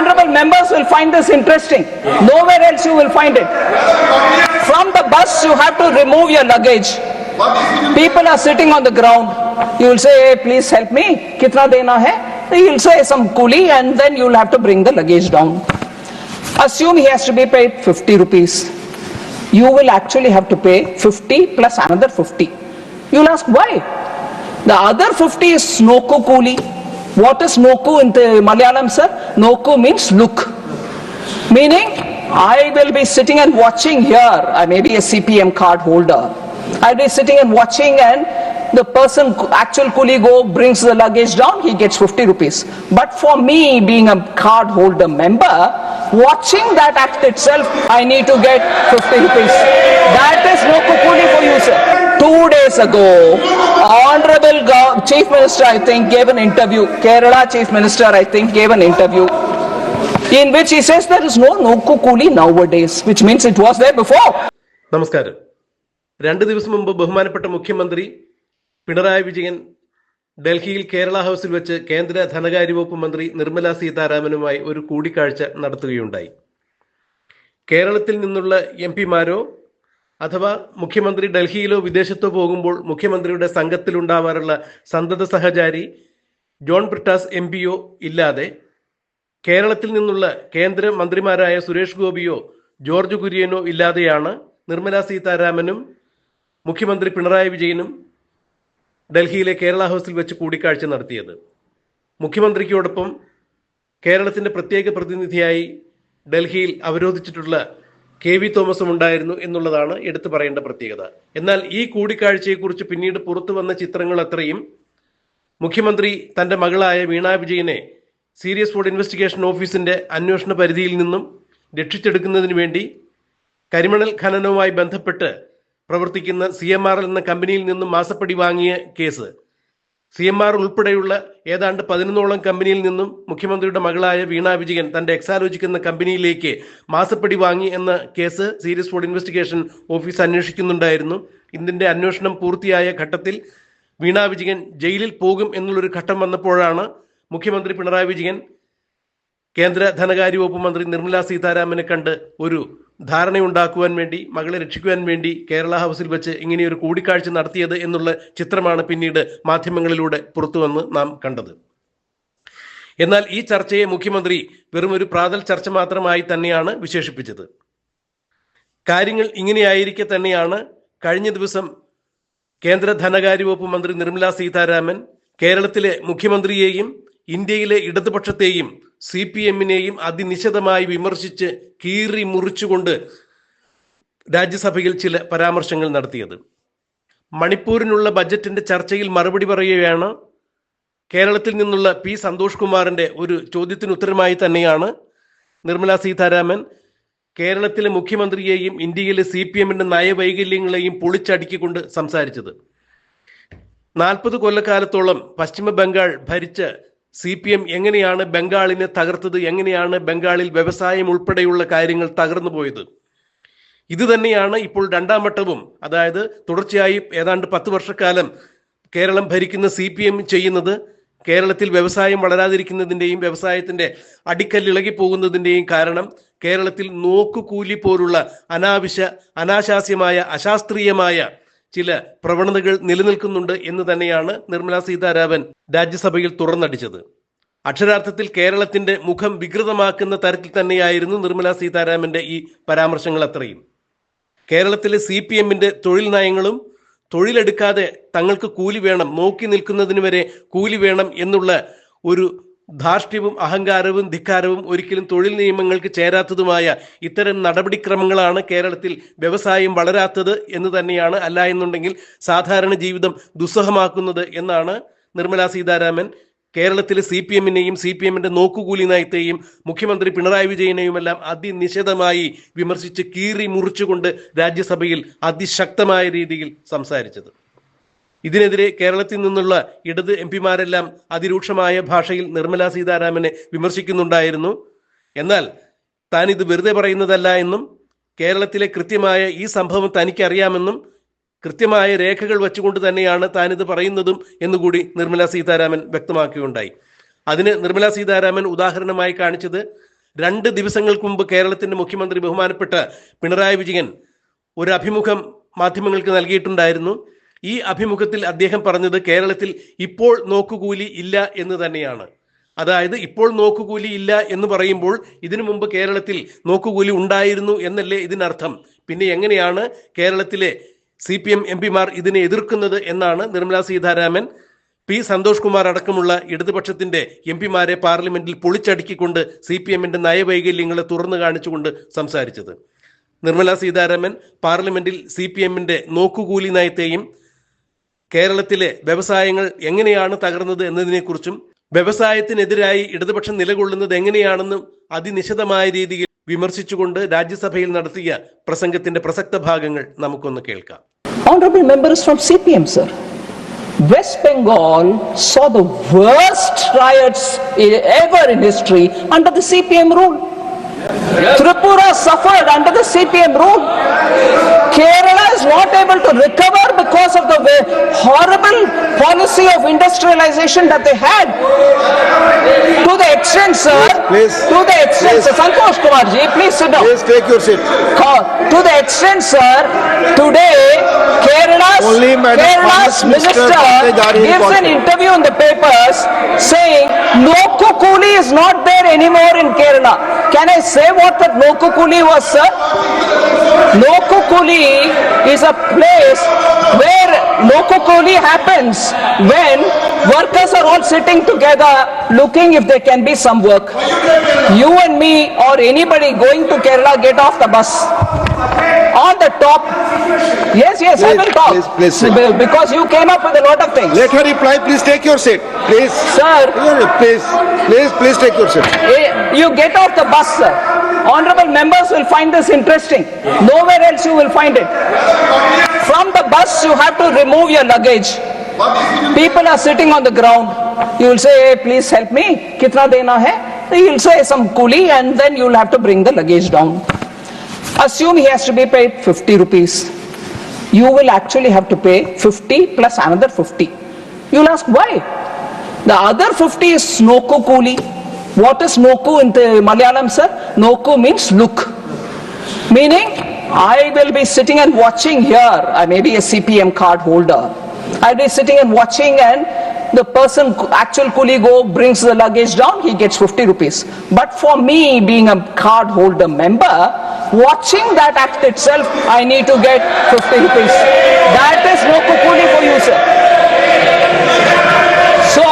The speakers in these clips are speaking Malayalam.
honorable members will find this interesting. Nowhere else you will find it. From the bus, you have to remove your luggage. People are sitting on the ground. You will say, hey, please help me. Kitna dena hai? He will say some coolie and then you will have to bring the luggage down. Assume he has to be paid 50 rupees. You will actually have to pay 50 plus another 50. You will ask why? The other 50 is Noku Kuli. What is Noku in the Malayalam, sir? Noku means look. Meaning, I will be sitting and watching here. I may be a CPM card holder. I'll be sitting and watching, and the person, actual coolie, go brings the luggage down. He gets 50 rupees. But for me, being a card holder member, watching that act itself, I need to get 50 rupees. That is no kukuli for you, sir. Two days ago, Honorable Gov- Chief Minister, I think, gave an interview. Kerala Chief Minister, I think, gave an interview in which he says there is no nokku kuli nowadays, which means it was there before. നമസ്കാരം രണ്ട് ദിവസം മുമ്പ് ബഹുമാനപ്പെട്ട മുഖ്യമന്ത്രി പിണറായി വിജയൻ ഡൽഹിയിൽ കേരള ഹൗസിൽ വെച്ച് കേന്ദ്ര ധനകാര്യ വകുപ്പ് മന്ത്രി നിർമ്മല സീതാരാമനുമായി ഒരു കൂടിക്കാഴ്ച നടത്തുകയുണ്ടായി കേരളത്തിൽ നിന്നുള്ള എം പിമാരോ അഥവാ മുഖ്യമന്ത്രി ഡൽഹിയിലോ വിദേശത്തോ പോകുമ്പോൾ മുഖ്യമന്ത്രിയുടെ സംഘത്തിലുണ്ടാവാറുള്ള സന്തത സഹചാരി ജോൺ ബ്രിട്ടാസ് എം പിയോ ഇല്ലാതെ കേരളത്തിൽ നിന്നുള്ള കേന്ദ്ര മന്ത്രിമാരായ സുരേഷ് ഗോപിയോ ജോർജ് കുര്യനോ ഇല്ലാതെയാണ് നിർമ്മല സീതാരാമനും മുഖ്യമന്ത്രി പിണറായി വിജയനും ഡൽഹിയിലെ കേരള ഹൗസിൽ വെച്ച് കൂടിക്കാഴ്ച നടത്തിയത്. മുഖ്യമന്ത്രിക്കോടൊപ്പം കേരളത്തിന്റെ പ്രത്യേക പ്രതിനിധിയായി ഡൽഹിയിൽ അവരോധിച്ചിട്ടുള്ള കെ വി തോമസും ഉണ്ടായിരുന്നു എന്നുള്ളതാണ് എടുത്തു പറയേണ്ട പ്രത്യേകത. എന്നാൽ ഈ കൂടിക്കാഴ്ചയെക്കുറിച്ച് പിന്നീട് പുറത്തു വന്ന ചിത്രങ്ങൾ അത്രയും മുഖ്യമന്ത്രി തന്റെ മകളായ വീണ വിജയനെ സീരിയസ് ഫുഡ് ഇൻവെസ്റ്റിഗേഷൻ ഓഫീസിന്റെ അന്വേഷണ പരിധിയിൽ നിന്നും രക്ഷിച്ചെടുക്കുന്നതിന് വേണ്ടി കരിമണൽ ഖനനവുമായി ബന്ധപ്പെട്ട് പ്രവർത്തിക്കുന്ന സി എന്ന കമ്പനിയിൽ നിന്നും മാസപ്പടി വാങ്ങിയ കേസ്. സി എം ആർ ഉൾപ്പെടെയുള്ള ഏതാണ്ട് പതിനൊന്നോളം കമ്പനിയിൽ നിന്നും മുഖ്യമന്ത്രിയുടെ മകളായ വീണ വിജയൻ തന്റെ എക്സാലോജിക് എന്ന കമ്പനിയിലേക്ക് മാസപ്പടി വാങ്ങി എന്ന case serious for investigation office അന്വേഷിക്കുന്നുണ്ടായിരുന്നു. ഇതിന്റെ അന്വേഷണം പൂർത്തിയായ ഘട്ടത്തിൽ വീണ വിജയൻ ജയിലിൽ പോകും എന്നുള്ളൊരു ഘട്ടം വന്നപ്പോഴാണ് മുഖ്യമന്ത്രി പിണറായി വിജയൻ കേന്ദ്ര ധനകാര്യ വകുപ്പ് മന്ത്രി നിർമ്മല സീതാരാമനെ കണ്ട് ഒരു ധാരണയുണ്ടാക്കുവാൻ വേണ്ടി മകളെ രക്ഷിക്കുവാൻ വേണ്ടി കേരള ഹൗസിൽ വെച്ച് ഇങ്ങനെയൊരു കൂടിക്കാഴ്ച നടത്തിയത് എന്നുള്ള ചിത്രമാണ് പിന്നീട് മാധ്യമങ്ങളിലൂടെ പുറത്തുവന്ന് നാം കണ്ടത്. എന്നാൽ ഈ ചർച്ചയെ മുഖ്യമന്ത്രി വെറും ഒരു പ്രാതൽ ചർച്ച മാത്രമായി തന്നെയാണ് വിശേഷിപ്പിച്ചത്. കാര്യങ്ങൾ ഇങ്ങനെയായിരിക്കെ തന്നെയാണ് കഴിഞ്ഞ ദിവസം കേന്ദ്ര ധനകാര്യ വകുപ്പ് മന്ത്രി നിർമ്മല സീതാരാമൻ കേരളത്തിലെ മുഖ്യമന്ത്രിയെയും ഇന്ത്യയിലെ ഇടതുപക്ഷത്തെയും സി പി എമ്മിനെയും അതിനിശിതമായി വിമർശിച്ച് കീറി മുറിച്ചുകൊണ്ട് രാജ്യസഭയിൽ ചില പരാമർശങ്ങൾ നടത്തിയത്. മണിപ്പൂരിനുള്ള ബജറ്റിന്റെ ചർച്ചയിൽ മറുപടി പറയുകയാണ്. കേരളത്തിൽ നിന്നുള്ള പി സന്തോഷ് കുമാറിന്റെ ഒരു ചോദ്യത്തിന് ഉത്തരമായി തന്നെയാണ് നിർമ്മല സീതാരാമൻ. കേരളത്തിലെ മുഖ്യമന്ത്രിയെയും ഇന്ത്യയിലെ സി പി എമ്മിന്റെ നയവൈകല്യങ്ങളെയും പൊളിച്ചടുക്കിക്കൊണ്ട് സംസാരിച്ചത്. നാൽപ്പത് കൊല്ലക്കാലത്തോളം പശ്ചിമ ബംഗാൾ ഭരിച്ച സി പി എം എങ്ങനെയാണ് ബംഗാളിനെ തകർത്തത്? എങ്ങനെയാണ് ബംഗാളിൽ വ്യവസായം ഉൾപ്പെടെയുള്ള കാര്യങ്ങൾ തകർന്നു പോയത്? ഇത് തന്നെയാണ് ഇപ്പോൾ രണ്ടാം വട്ടവും. അതായത് തുടർച്ചയായി ഏതാണ്ട് പത്ത് വർഷക്കാലം കേരളം ഭരിക്കുന്ന സി പി എം ചെയ്യുന്നത് കേരളത്തിൽ വ്യവസായം വളരാതിരിക്കുന്നതിന്റെയും വ്യവസായത്തിന്റെ അടിക്കല്ലിളകി പോകുന്നതിന്റെയും കാരണം കേരളത്തിൽ നോക്കുകൂലി പോലുള്ള അനാവശ്യ അനാശാസ്യമായ അശാസ്ത്രീയമായ ചില പ്രവണതകൾ നിലനിൽക്കുന്നുണ്ട് എന്ന് തന്നെയാണ് നിർമ്മല സീതാരാമൻ രാജ്യസഭയിൽ തുറന്നടിച്ചത്. അക്ഷരാർത്ഥത്തിൽ കേരളത്തിന്റെ മുഖം വികൃതമാക്കുന്ന തരത്തിൽ തന്നെയായിരുന്നു നിർമ്മല സീതാരാമന്റെ ഈ പരാമർശങ്ങൾ അത്രയും. കേരളത്തിലെ സി പി എമ്മിന്റെ തൊഴിൽ നയങ്ങളും തൊഴിലെടുക്കാതെ തങ്ങൾക്ക് കൂലി വേണം നോക്കി നിൽക്കുന്നതിന് വരെ കൂലി വേണം എന്നുള്ള ഒരു ധാർഷ്ട്യവും അഹങ്കാരവും ധിക്കാരവും ഒരിക്കലും തൊഴിൽ നിയമങ്ങൾക്ക് ചേരാത്തതുമായ ഇത്തരം നടപടിക്രമങ്ങളാണ് കേരളത്തിൽ വ്യവസായം വളരാത്തത് എന്ന് തന്നെയാണ് അല്ല എന്നുണ്ടെങ്കിൽ സാധാരണ ജീവിതം ദുസ്സഹമാക്കുന്നത് എന്നാണ് നിർമ്മലാ സീതാരാമൻ കേരളത്തിലെ സി പി എമ്മിനെയും സി പി എമ്മിന്റെ നോക്കുകൂലി നയത്തെയും മുഖ്യമന്ത്രി പിണറായി വിജയനെയും എല്ലാം അതിനിശിതമായി വിമർശിച്ച് കീറി മുറിച്ചുകൊണ്ട് രാജ്യസഭയിൽ അതിശക്തമായ രീതിയിൽ സംസാരിച്ചത്. ഇതിനെതിരെ കേരളത്തിൽ നിന്നുള്ള ഇടത് എം പിമാരെല്ലാം അതിരൂക്ഷമായ ഭാഷയിൽ നിർമ്മല സീതാരാമനെ വിമർശിക്കുന്നുണ്ടായിരുന്നു. എന്നാൽ താൻ ഇത് വെറുതെ പറയുന്നതല്ല എന്നും കേരളത്തിലെ കൃത്യമായ ഈ സംഭവം തനിക്കറിയാമെന്നും കൃത്യമായ രേഖകൾ വെച്ചുകൊണ്ട് തന്നെയാണ് താനിത് പറയുന്നതും എന്നുകൂടി നിർമ്മല സീതാരാമൻ വ്യക്തമാക്കുകയുണ്ടായി. അതിന് നിർമ്മല സീതാരാമൻ ഉദാഹരണമായി കാണിച്ചത് രണ്ട് ദിവസങ്ങൾക്ക് മുമ്പ് കേരളത്തിന്റെ മുഖ്യമന്ത്രി ബഹുമാനപ്പെട്ട പിണറായി വിജയൻ ഒരു അഭിമുഖം മാധ്യമങ്ങൾക്ക് നൽകിയിട്ടുണ്ടായിരുന്നു. ഈ അഭിമുഖത്തിൽ അദ്ദേഹം പറഞ്ഞത് കേരളത്തിൽ ഇപ്പോൾ നോക്കുകൂലി ഇല്ല എന്ന് തന്നെയാണ്. അതായത് ഇപ്പോൾ നോക്കുകൂലി ഇല്ല എന്ന് പറയുമ്പോൾ ഇതിനു മുമ്പ് കേരളത്തിൽ നോക്കുകൂലി ഉണ്ടായിരുന്നു എന്നല്ലേ ഇതിനർത്ഥം. പിന്നെ എങ്ങനെയാണ് കേരളത്തിലെ സി പി എം എം പിമാർ ഇതിനെ എതിർക്കുന്നത് എന്നാണ് നിർമ്മലാ സീതാരാമൻ പി സന്തോഷ് കുമാർ അടക്കമുള്ള ഇടതുപക്ഷത്തിന്റെ എം പിമാരെ പാർലമെന്റിൽ പൊളിച്ചടുക്കിക്കൊണ്ട് സി പി എമ്മിന്റെ നയവൈകല്യങ്ങളെ തുറന്നു കാണിച്ചുകൊണ്ട് സംസാരിച്ചത്. നിർമ്മലാ സീതാരാമൻ പാർലമെന്റിൽ സി പി എമ്മിന്റെ നോക്കുകൂലി നയത്തെയും കേരളത്തിലെ വ്യവസായങ്ങൾ എങ്ങനെയാണ് തകർന്നത് എന്നതിനെക്കുറിച്ചും വ്യവസായത്തിനെതിരായി ഇടതുപക്ഷം നിലകൊള്ളുന്നത് എങ്ങനെയാണെന്നും അതിനിശിതമായ രീതിയിൽ വിമർശിച്ചുകൊണ്ട് രാജ്യസഭയിൽ നടത്തിയ പ്രസംഗത്തിന്റെ പ്രസക്ത ഭാഗങ്ങൾ നമുക്കൊന്ന് കേൾക്കാം Honorable members from CPM, sir. West Bengal saw the worst riots ever in history under the CPM rule. Tripura suffered under the CPM rule. Kerala is not able to recover because of the horrible policy of industrialization that they had. To the extent, sir, Please, to the extent, please. sir, Santosh Kumar ji, please sit down. Please take your seat. To the extent, sir, today Kerala's, Only Kerala's Minister minister gives an interview in the papers saying no kukuli is not there anymore in Kerala. Can I say what that no kukuli was, sir? No kukuli is a place where no kukuli happens when workers are all sitting together looking if there can be some work. You and me or anybody going to Kerala get off the bus. On the top. Yes, yes, I will talk. please, please, Because you came up with a lot of things. Let her reply. Please take your seat. Please. Sir, Please. Please, please take your seat. You get off the bus, sir. Honorable members will find this interesting. Nowhere else you will find it. From the bus, you have to remove your luggage. People are sitting on the ground. You will say, hey, please help me. Kitna dena hai? You will say some coolie and then you will have to bring the luggage down. Assume he has to be paid 50 rupees. You will actually have to pay 50 plus another 50. You'll ask why? The other 50 is Noku Kuli. What is Noku in the Malayalam, sir? Noku means look. Meaning, I will be sitting and watching here. I may be a CPM card holder. I'll be sitting and watching and the person, actual coolie go, brings the luggage down, he gets 50 rupees. But for me, being a card holder member, watching that act itself, I need to get 50 rupees. That is no kukuli for you, sir. So,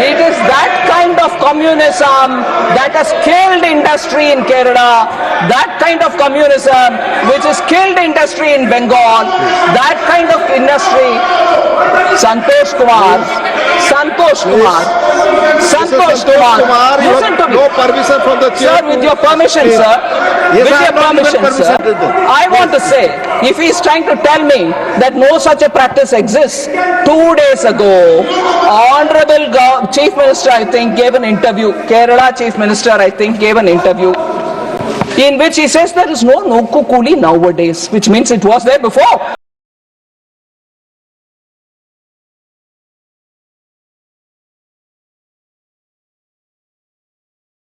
it is that kind of communism that has killed industry in Kerala, that kind of communism which has killed industry in Bengal, that kind of industry. Santosh Kumar, Santosh Kumar, Santosh Kumar, listen to me. no permission from the chair. Sir, with your permission, Please. sir. Yes, with I your permission, sir. permission to do. I want to say, if he is trying to tell me that no such a practice exists, two days ago, Honorable Go- Chief Minister, I think, gave an interview. Kerala Chief Minister, I think, gave an interview in which he says there is no no kukuli nowadays, which means it was there before.